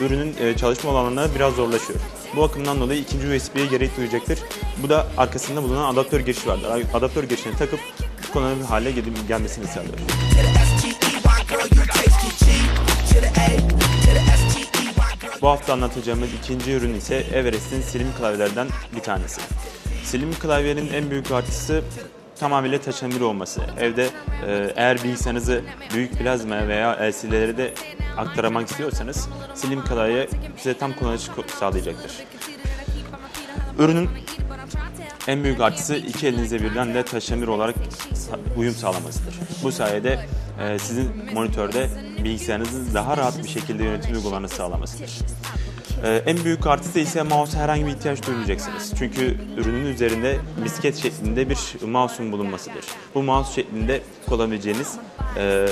ürünün e, çalışma alanına biraz zorlaşıyor. Bu bakımdan dolayı ikinci USB'ye gerek duyacaktır. Bu da arkasında bulunan adaptör girişi vardır. Adaptör girişine takıp kullanılır hale gel- gelmesini sağlıyor. Bu hafta anlatacağımız ikinci ürün ise Everest'in slim klavyelerden bir tanesi. Slim klavyenin en büyük artısı tamamıyla taşınabilir olması. Evde e, eğer bilgisayarınızı büyük plazma veya LCD'lere de aktaramak istiyorsanız slim klavye size tam kullanıcı sağlayacaktır. Ürünün en büyük artısı iki elinize birden de taşınabilir olarak uyum sağlamasıdır. Bu sayede e, sizin monitörde bilgisayarınızın daha rahat bir şekilde yönetim uygulamanı sağlamasıdır. E, en büyük artısı ise mouse'a herhangi bir ihtiyaç duymayacaksınız. Çünkü ürünün üzerinde misket şeklinde bir mouse'un bulunmasıdır. Bu mouse şeklinde kullanabileceğiniz e,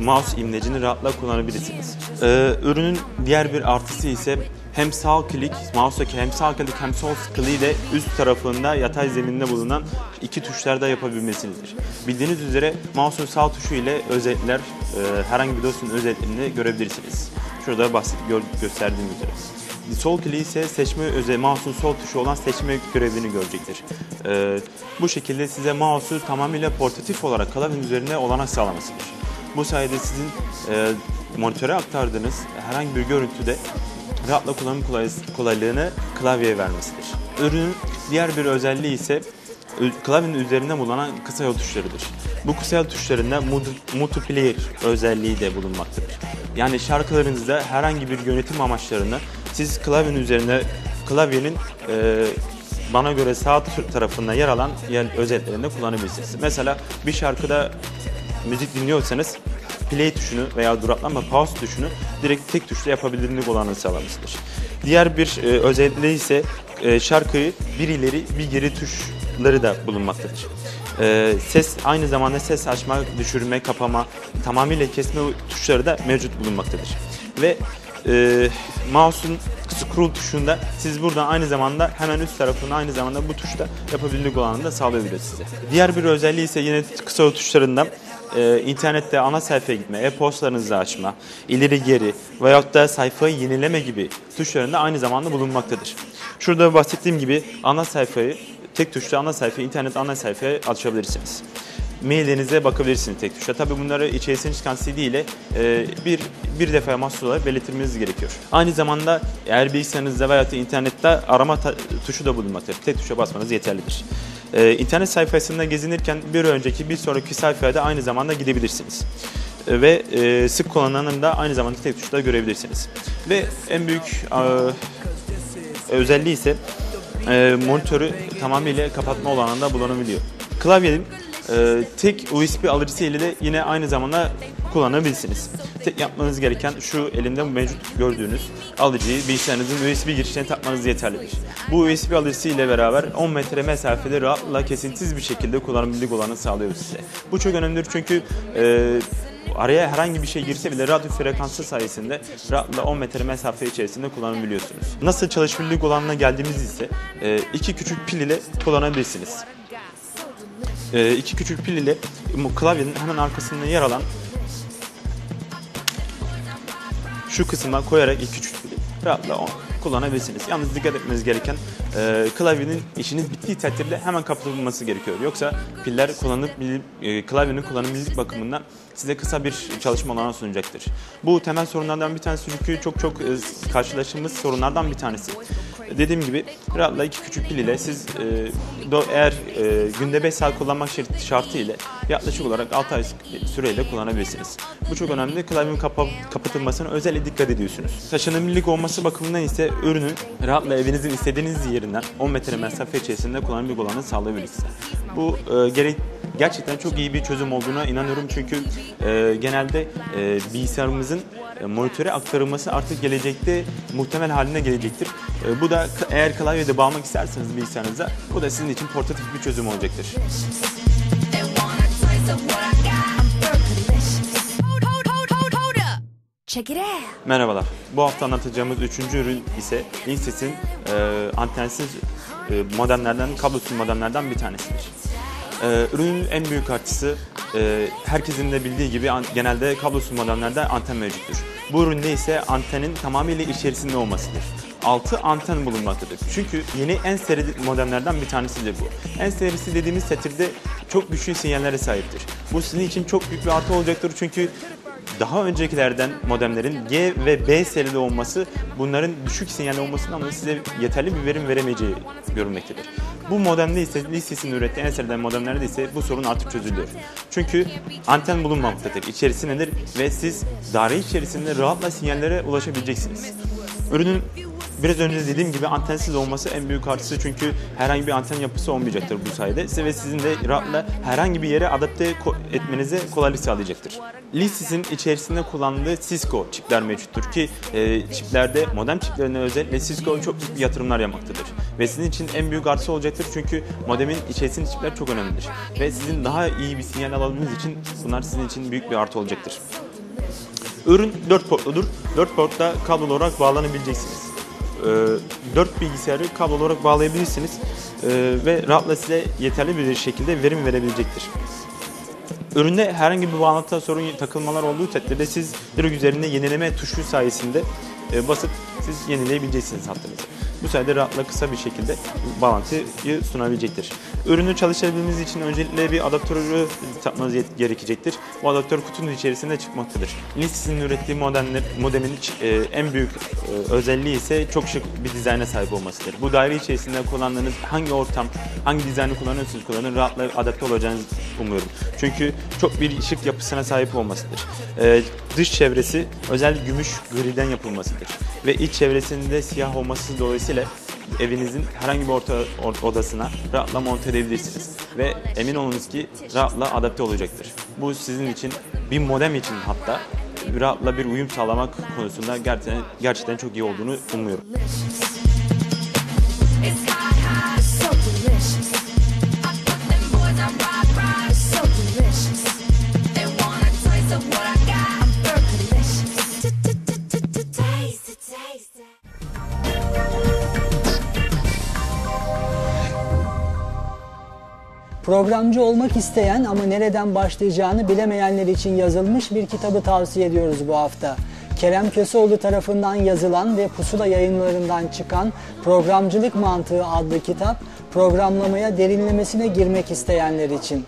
mouse imlecini rahatla kullanabilirsiniz. E, ürünün diğer bir artısı ise hem sağ klik, mouse'daki hem sağ klik hem sol kliği de üst tarafında yatay zeminde bulunan iki tuşlarda yapabilmesidir. Bildiğiniz üzere mouse'un sağ tuşu ile özetler, e, herhangi bir dosyanın özetlerini görebilirsiniz. Şurada gör, gösterdiğim üzere. Sol kliği ise seçme özel mouse'un sol tuşu olan seçme görevini görecektir. E, bu şekilde size mouse'u tamamıyla portatif olarak klavyenin üzerine olanak sağlamasıdır. Bu sayede sizin e, monitöre aktardığınız herhangi bir görüntüde rahatla kullanım kolay- kolaylığını klavyeye vermesidir. Ürünün diğer bir özelliği ise klavyenin üzerinde bulunan kısa yol tuşlarıdır. Bu kısa yol tuşlarında multiplayer özelliği de bulunmaktadır. Yani şarkılarınızda herhangi bir yönetim amaçlarını siz klavyenin üzerine klavyenin e, bana göre sağ tarafında yer alan yer özelliklerini kullanabilirsiniz. Mesela bir şarkıda müzik dinliyorsanız play tuşunu veya duraklama pause tuşunu direkt tek tuşla yapabildiğini olanı sağlamıştır. Diğer bir e, özelliği ise e, şarkıyı bir ileri bir geri tuşları da bulunmaktadır. E, ses aynı zamanda ses açma, düşürme, kapama, tamamıyla kesme tuşları da mevcut bulunmaktadır. Ve e, mouse'un scroll tuşunda siz buradan aynı zamanda hemen üst tarafını aynı zamanda bu tuşta yapabildiğiniz olanı da sağlayabilir size. Diğer bir özelliği ise yine kısa yol tuşlarından e, internette ana sayfaya gitme, e-postalarınızı açma, ileri geri veyahut da sayfayı yenileme gibi tuşlarında aynı zamanda bulunmaktadır. Şurada bahsettiğim gibi ana sayfayı tek tuşla ana sayfayı internet ana sayfaya açabilirsiniz. Maillerinize bakabilirsiniz tek tuşla. Tabii bunları içerisinden çıkan CD ile e, bir bir mahsus olarak belirtmeniz gerekiyor. Aynı zamanda eğer bilgisayarınızda veya internette arama tuşu da bulunmaktadır. Tek tuşa basmanız yeterlidir. Ee, internet sayfasında gezinirken bir önceki bir sonraki sayfaya da aynı zamanda gidebilirsiniz. Ee, ve e, sık kullanılanını da aynı zamanda tek tuşla görebilirsiniz. Ve en büyük e, özelliği ise e, monitörü tamamıyla kapatma olanında bulunabiliyor. Klavyenin e, tek USB alıcısı ile de yine aynı zamanda kullanabilirsiniz. Tek yapmanız gereken şu elimde mevcut gördüğünüz alıcıyı bilgisayarınızın USB girişine takmanız yeterlidir. Bu USB alıcısı ile beraber 10 metre mesafede rahatla kesintisiz bir şekilde kullanımlık olanı sağlıyor size. Bu çok önemlidir çünkü e, araya herhangi bir şey girse bile radyo frekansı sayesinde rahatla 10 metre mesafe içerisinde kullanabiliyorsunuz. Nasıl çalışabilirlik olanına geldiğimiz ise e, iki küçük pil ile kullanabilirsiniz. E, iki küçük pil ile bu klavyenin hemen arkasında yer alan şu kısma koyarak iki küçük pili rahatla o- kullanabilirsiniz. Yalnız dikkat etmeniz gereken e, klavyenin işiniz bittiği takdirde hemen kapatılması gerekiyor. Yoksa piller kullanıp e, klavyenin kullanımlılık bakımından size kısa bir çalışma olanağı sunacaktır. Bu temel sorunlardan bir tanesi çünkü çok çok e, karşılaştığımız sorunlardan bir tanesi. Dediğim gibi rahatla iki küçük pil ile siz e, do- eğer e, günde 5 saat kullanmak şart- şartı ile yaklaşık olarak 6 ay süreyle kullanabilirsiniz. Bu çok önemli. Klavyenin kapa- kapatılmasına özel dikkat ediyorsunuz. Taşınabilirlik olması bakımından ise ürünün rahatla evinizin istediğiniz yerinden 10 metre mesafe içerisinde kullanımlık olanı sağlayabilir size. Bu e, gerek gerçekten çok iyi bir çözüm olduğuna inanıyorum çünkü e, genelde e, bilgisayarımızın e, monitöre aktarılması artık gelecekte muhtemel haline gelecektir. E, bu da eğer klavyede bağlamak isterseniz bilgisayarınıza bu da sizin için portatif bir çözüm olacaktır. Merhabalar. Bu hafta anlatacağımız üçüncü ürün ise Linksys'in e, antensiz e, modemlerden, kablosuz modemlerden bir tanesidir. Ee, ürünün en büyük artısı e, herkesin de bildiği gibi an- genelde kablosuz modemlerde anten mevcuttur. Bu üründe ise antenin tamamıyla içerisinde olmasıdır. 6 anten bulunmaktadır. Çünkü yeni en seri modemlerden bir tanesidir bu. En serisi dediğimiz setirde çok güçlü sinyallere sahiptir. Bu sizin için çok büyük bir artı olacaktır çünkü daha öncekilerden modemlerin G ve B serili olması bunların düşük sinyalli olmasından dolayı size yeterli bir verim veremeyeceği görülmektedir. Bu modemde ise listesinin ürettiği en seriden modemlerde ise bu sorun artık çözülüyor. Çünkü anten bulunmamaktadır, içerisindedir ve siz daire içerisinde rahatla sinyallere ulaşabileceksiniz. Ürünün Biraz önce dediğim gibi antensiz olması en büyük artısı çünkü herhangi bir anten yapısı olmayacaktır bu sayede Size ve sizin de rahatla herhangi bir yere adapte etmenize kolaylık sağlayacaktır. Lisis'in içerisinde kullandığı Cisco çipler mevcuttur ki e, çiplerde modem çiplerine özellikle Cisco çok büyük yatırımlar yapmaktadır. Ve sizin için en büyük artısı olacaktır çünkü modemin içerisindeki çipler çok önemlidir. Ve sizin daha iyi bir sinyal alabilmeniz için bunlar sizin için büyük bir artı olacaktır. Ürün 4 portludur. 4 portta kablo olarak bağlanabileceksiniz. 4 bilgisayarı kablo olarak bağlayabilirsiniz Ee, ve rahatla size yeterli bir şekilde verim verebilecektir. Üründe herhangi bir bağlantıda sorun takılmalar olduğu takdirde siz direkt üzerinde yenileme tuşu sayesinde e, basıp siz yenileyebileceksiniz hattınızı. Bu sayede rahatla kısa bir şekilde bağlantıyı sunabilecektir. Ürünü çalıştırabilmeniz için öncelikle bir adaptörü takmanız gerekecektir. Bu adaptör kutunun içerisinde çıkmaktadır. Lisis'in ürettiği modemler, modemin e, en büyük e, özelliği ise çok şık bir dizayna sahip olmasıdır. Bu daire içerisinde kullandığınız hangi ortam, hangi dizaynı kullanıyorsunuz kullanın rahatla adapte olacağınızı umuyorum. Çünkü çok bir şık yapısına sahip olmasıdır. E, dış çevresi özel gümüş griden yapılmasıdır. Ve iç çevresinde siyah olması dolayısıyla evinizin herhangi bir orta or- odasına rahatla monte edebilirsiniz. Ve emin olunuz ki rahatla adapte olacaktır. Bu sizin için bir modem için hatta rahatla bir uyum sağlamak konusunda gerçekten, gerçekten çok iyi olduğunu umuyorum. Programcı olmak isteyen ama nereden başlayacağını bilemeyenler için yazılmış bir kitabı tavsiye ediyoruz bu hafta. Kerem Köseoğlu tarafından yazılan ve Pusula yayınlarından çıkan Programcılık Mantığı adlı kitap, programlamaya derinlemesine girmek isteyenler için.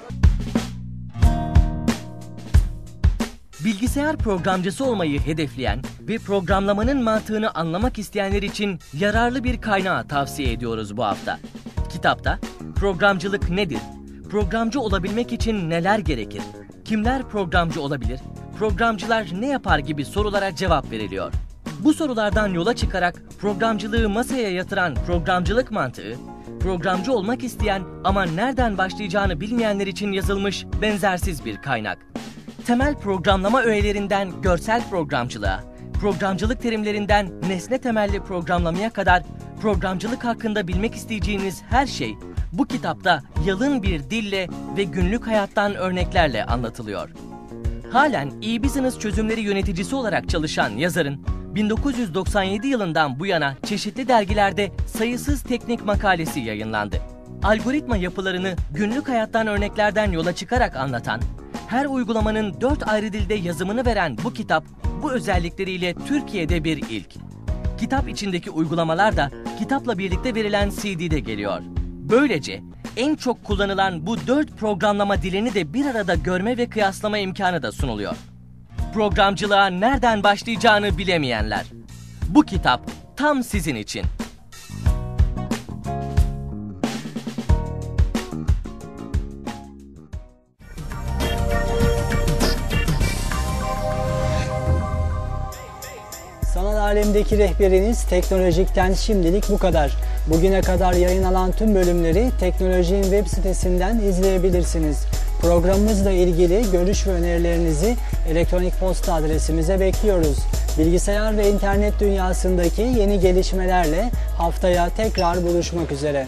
Bilgisayar programcısı olmayı hedefleyen ve programlamanın mantığını anlamak isteyenler için yararlı bir kaynağı tavsiye ediyoruz bu hafta. Kitapta programcılık nedir? Programcı olabilmek için neler gerekir? Kimler programcı olabilir? Programcılar ne yapar gibi sorulara cevap veriliyor. Bu sorulardan yola çıkarak programcılığı masaya yatıran programcılık mantığı, programcı olmak isteyen ama nereden başlayacağını bilmeyenler için yazılmış benzersiz bir kaynak. Temel programlama öğelerinden görsel programcılığa, programcılık terimlerinden nesne temelli programlamaya kadar programcılık hakkında bilmek isteyeceğiniz her şey bu kitapta yalın bir dille ve günlük hayattan örneklerle anlatılıyor. Halen e-business çözümleri yöneticisi olarak çalışan yazarın 1997 yılından bu yana çeşitli dergilerde sayısız teknik makalesi yayınlandı. Algoritma yapılarını günlük hayattan örneklerden yola çıkarak anlatan, her uygulamanın dört ayrı dilde yazımını veren bu kitap bu özellikleriyle Türkiye'de bir ilk. Kitap içindeki uygulamalar da kitapla birlikte verilen CD'de geliyor. Böylece en çok kullanılan bu dört programlama dilini de bir arada görme ve kıyaslama imkanı da sunuluyor. Programcılığa nereden başlayacağını bilemeyenler. Bu kitap tam sizin için. Sanal alemdeki rehberiniz Teknolojik'ten şimdilik bu kadar. Bugüne kadar yayınlanan tüm bölümleri Teknolojik'in web sitesinden izleyebilirsiniz. Programımızla ilgili görüş ve önerilerinizi elektronik posta adresimize bekliyoruz. Bilgisayar ve internet dünyasındaki yeni gelişmelerle haftaya tekrar buluşmak üzere.